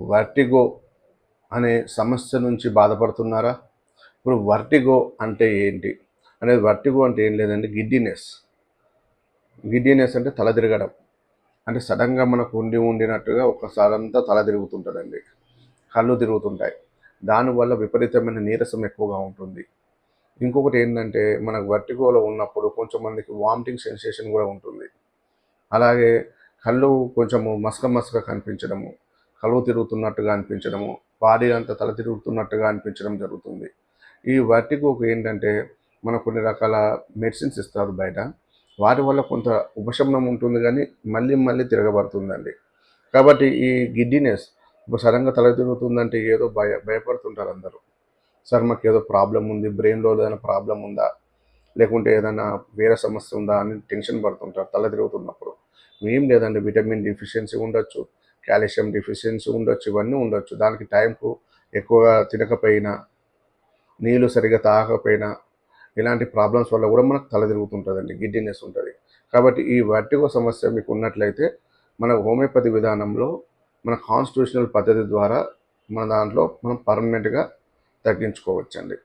Vertigo అనే సమస్య నుంచి బాధపడుతున్నారా? ఇప్పుడు వర్టిగో అంటే ఏంటి? అనేది వర్టిగో అంటే ఏం లేదండి గిడ్డినెస్. గిడ్డినెస్ అంటే తల తిరగడం. అంటే సడన్గా మనకు ఉండి ఉండినట్టుగా ఒకసారి అంతా తల తిరుగుతుంటుందండి. కళ్ళు తిరుగుతుంటాయి. దానివల్ల విపరీతమైన నీరసం ఎక్కువగా ఉంటుంది. ఇంకొకటి ఏంటంటే మనకు వర్టిగోలో ఉన్నప్పుడు కొంచెం మందికి వామిటింగ్ సెన్సేషన్ కూడా ఉంటుంది. అలాగే కళ్ళు కొంచెము మసక మసక కనిపించడము. కలువ తిరుగుతున్నట్టుగా అనిపించడము బాడీ అంతా తల తిరుగుతున్నట్టుగా అనిపించడం జరుగుతుంది. ఈ వర్టిగోకు ఏంటంటే మనకు కొన్ని రకాల మెడిసిన్స్ ఇస్తారు బయట. వాటి వల్ల కొంత ఉపశమనం ఉంటుంది కానీ మళ్ళీ మళ్ళీ తిరగబడుతుందండి. కాబట్టి ఈ గిడ్డినెస్ ఇప్పుడు సడన్గా తల తిరుగుతుందంటే ఏదో భయ భయపడుతుంటారు అందరూ. సార్ మాకు ఏదో ప్రాబ్లం ఉంది బ్రెయిన్లో ఏదైనా ప్రాబ్లం ఉందా? లేకుంటే ఏదైనా వేరే సమస్య ఉందా అని టెన్షన్ పడుతుంటారు తల తిరుగుతున్నప్పుడు. ఏం లేదండి విటమిన్ డిఫిషియన్సీ ఉండొచ్చు. కాల్షియం డిఫిషియన్సీ ఉండొచ్చు ఇవన్నీ ఉండొచ్చు. దానికి టైంకు ఎక్కువగా తినకపోయినా నీళ్ళు సరిగ్గా తాగకపోయినా ఇలాంటి ప్రాబ్లమ్స్ వల్ల కూడా మనకు తల తిరుగుతుంటుందండి గిడ్డినెస్ ఉంటుంది. కాబట్టి ఈ వర్టిగో సమస్య మీకు ఉన్నట్లయితే మన హోమియోపతి విధానంలో మన కాన్స్టిట్యూషనల్ పద్ధతి ద్వారా మన దాంట్లో మనం పర్మనెంట్గా తగ్గించుకోవచ్చండి.